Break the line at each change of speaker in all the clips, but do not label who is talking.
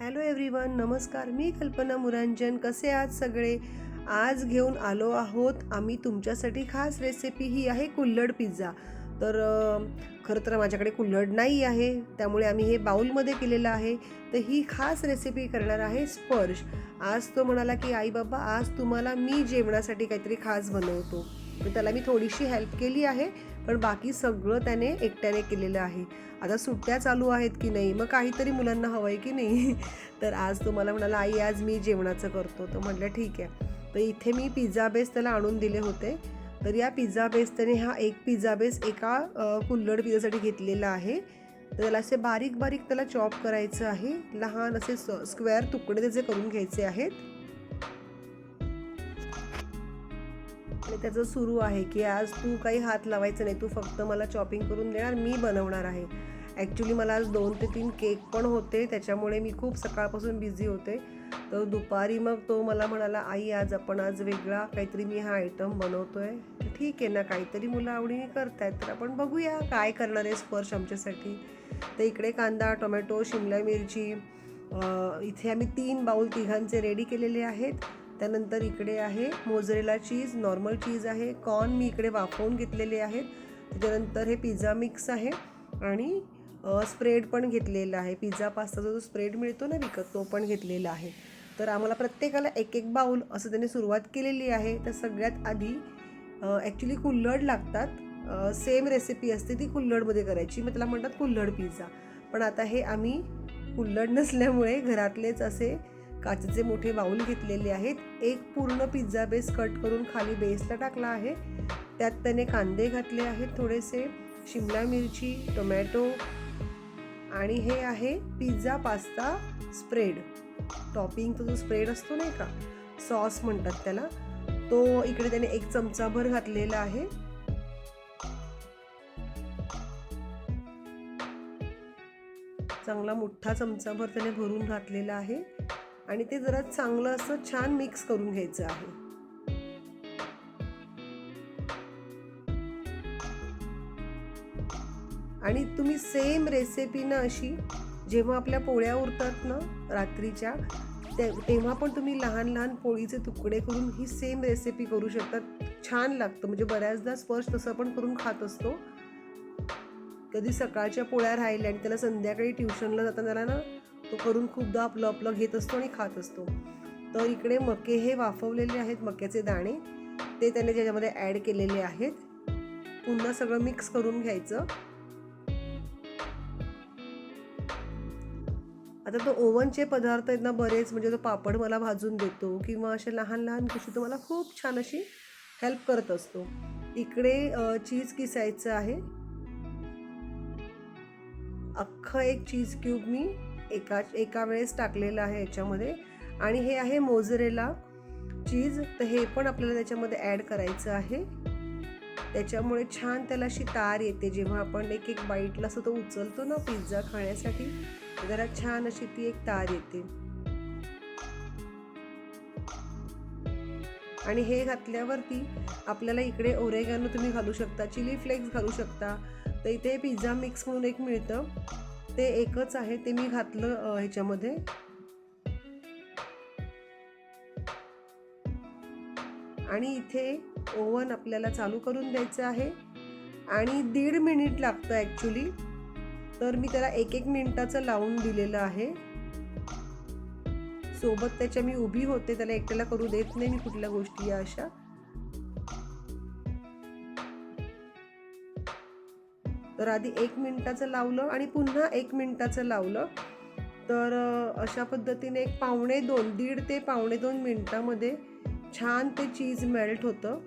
Hello everyone नमस्कार. मी कल्पना मुरांजन. कसे आज सगळे? आज घेऊन आलो आहोत आम्ही तुमच्यासाठी खास रेसिपी ही आहे कुल्हड पिझ्झा तर खरं तर माझ्याकडे कुल्हड नाही आहे त्यामुळे आम्ही हे बाऊलमध्ये केलेलं आहे. तर ही खास रेसिपी करणार आहे स्पर्श. आज तो म्हणाला की आई बाबा आज तुम्हाला मी जेवणासाठी काहीतरी खास बनवतो. तर त्याला मी थोडीशी हेल्प केली आहे पण बाकी सगळं त्याने एकट्याने केलेलं आहे. आता सुट्ट्या चालू आहेत की नाही मग काहीतरी मुलांना हवं आहे की नाही? तर आज तुम्हाला म्हणाला आई आज मी जेवणाचं करतो. तर म्हटलं ठीक आहे. तर इथे मी पिझ्झा बेस त्याला आणून दिले होते. तर या पिझ्झा बेस त्याने हा एक पिझ्झा बेस एका कुल्लड पिझ्झासाठी घेतलेला आहे. तर त्याला असे बारीक बारीक त्याला चॉप करायचं आहे. लहान असे स्क्वेअर तुकडे त्याचे करून घ्यायचे आहेत. आणि त्याचं सुरू आहे की आज तू काही हात लावायचं नाही तू फक्त मला चॉपिंग करून देणार मी बनवणार आहे. ॲक्च्युली मला आज दोन ते तीन केक पण होते त्याच्यामुळे मी खूप सकाळपासून बिझी होते. तर दुपारी मग तो मला म्हणाला आई आज आपण आज वेगळा काहीतरी मी हा आयटम बनवतो तर ठीक आहे ना काहीतरी मुलं आवडीने करतायत तर आपण बघूया काय करणार आहे स्पर्श आमच्यासाठी. तर इकडे कांदा टोमॅटो शिमला मिरची इथे आम्ही तीन बाऊल तिघांचे रेडी केलेले आहेत. त्यानंतर इकडे आहे मोजरेला चीज नॉर्मल चीज आहे कॉर्न मी इकडे वाफवून घेतलेले आहेत. त्याच्यानंतर हे पिझ्झा मिक्स आहे आणि स्प्रेड पण घेतलेला आहे. पिझ्झा पास्ताचा जो स्प्रेड मिळतो ना विकत तो पण घेतलेला आहे. तर आम्हाला प्रत्येकाला एक एक बाऊल असं त्याने सुरुवात केलेली आहे. तर सगळ्यात आधी ॲक्च्युली कुल्हड लागतात. सेम रेसिपी असते ती कुल्हडमध्ये करायची. मग त्याला म्हणतात कुल्हड पिझ्झा. पण आता हे आम्ही कुल्हड नसल्यामुळे घरातलेच असे काचेचे मोठे बाऊल घेतलेले आहेत. एक पूर्ण पिझ्झा बेस कट करून खाली बेसला टाकला आहे. त्यात त्याने कांदे घातले आहेत थोडेसे शिमला मिरची टोमॅटो आणि हे आहे पिझ्झा पास्ता स्प्रेड. टॉपिंगचा जो स्प्रेड असतो नाही का सॉस म्हणतात त्याला तो इकडे त्याने एक चमचाभर घातलेला आहे. चांगला मोठा चमचाभर त्याने भरून घातलेला आहे. आणि ते जरा चांगलं असं छान मिक्स करून घ्यायचं आहे. आणि तुम्ही सेम रेसिपी ना अशी जेव्हा आपल्या पोळ्या उरतात ना रात्रीच्या ते तेव्हा पण तुम्ही लहान लहान पोळीचे तुकडे करून ही सेम रेसिपी करू शकता. छान लागतं. म्हणजे बऱ्याचदा स्पर्श तसं पण करून खात असतो. कधी सकाळच्या पोळ्या राहिल्या आणि त्याला संध्याकाळी ट्युशनला जाताना त्याला ना तो करून खूपदा आपलं आपलं घेत असतो आणि खात असतो. तर इकडे मके हे वाफवलेले आहेत मक्याचे दाणे. ते त्याने त्याच्यामध्ये ॲड केलेले आहेत. पुन्हा सगळं मिक्स करून घ्यायचं. आता तो ओव्हनचे पदार्थ आहेत ना बरेच म्हणजे तो पापड मला भाजून देतो किंवा असे लहान लहान गोष्टी तो मला खूप छान अशी हेल्प करत असतो. इकडे चीज किसायचं आहे. अख्खं एक चीज क्यूब मी एका एका वेळेस टाकलेलं आहे याच्यामध्ये. आणि हे आहे मोजरेला चीज. तर हे पण आपल्याला त्याच्यामध्ये ॲड करायचं आहे. त्याच्यामुळे छान त्याला अशी तार येते. जेव्हा आपण एक एक बाईटला असं तो उचलतो ना पिझ्झा खाण्यासाठी जरा छान अशी ती एक तार येते. आणि हे घातल्यावरती आपल्याला इकडे ओरेगॅनो तुम्ही घालू शकता चिली फ्लेक्स घालू शकता. तर इथे पिझ्झा मिक्स म्हणून एक मिळतं. ते एकच आहे ते मी घातलं ह्याच्यामध्ये. आणि इथे ओव्हन आपल्याला चालू करून द्यायचं आहे. आणि दीड मिनिट लागतं ॲक्च्युली तर मी त्याला एक एक मिनिटाचं लावून दिलेलं आहे. सोबत त्याच्या मी उभी होते त्याला एकट्याला करू देत नाही मी कुठल्या गोष्टी या अशा. तर आधी एक मिनटाचं लावलं आणि पुन्हा एक मिनटाचं लावलं. तर अशा पद्धतीने एक पावणे दोन दीड ते पावणे दोन मिनटामध्ये छान ते चीज मेल्ट होतं.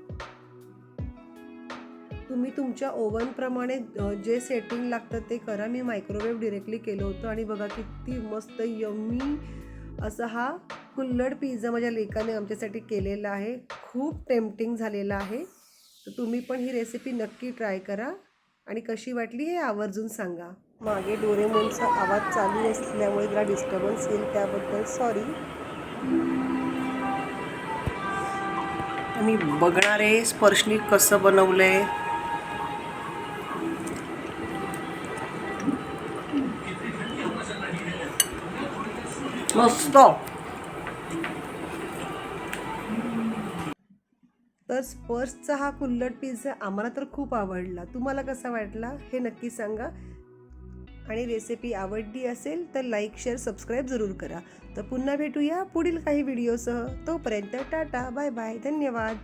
तुम्ही तुमच्या ओव्हनप्रमाणे जे सेटिंग लागतं ते करा. मी मायक्रोवेव्ह डिरेक्टली केलं होतं आणि बघा किती मस्त यम्मी असा हा कुल्लड पिझ्झा माझ्या लेकाने आमच्यासाठी केलेला आहे. खूप टेम्पटिंग झालेला आहे. तर तुम्ही पण ही रेसिपी नक्की ट्राय करा. आणि कशी वाटली हे आवर्जून सांगा. मागे डोरेमोनचा आवाज चालू असल्यामुळे जरा डिस्टर्बन्स येईल त्याबद्दल. सॉरी मी बघणार आहे स्पर्शनी कसं बनवलंय.
मस्त.
तर स्पर्सचा हा कुल्लट पिझ्झा आम्हाला तर खूप आवडला. तुम्हाला कसा वाटला हे नक्की सांगा. आणि रेसिपी आवडली असेल तर लाईक शेअर सबस्क्राईब जरूर करा. तर पुन्हा भेटूया पुढील काही व्हिडिओसह तोपर्यंत टाटा बाय बाय धन्यवाद.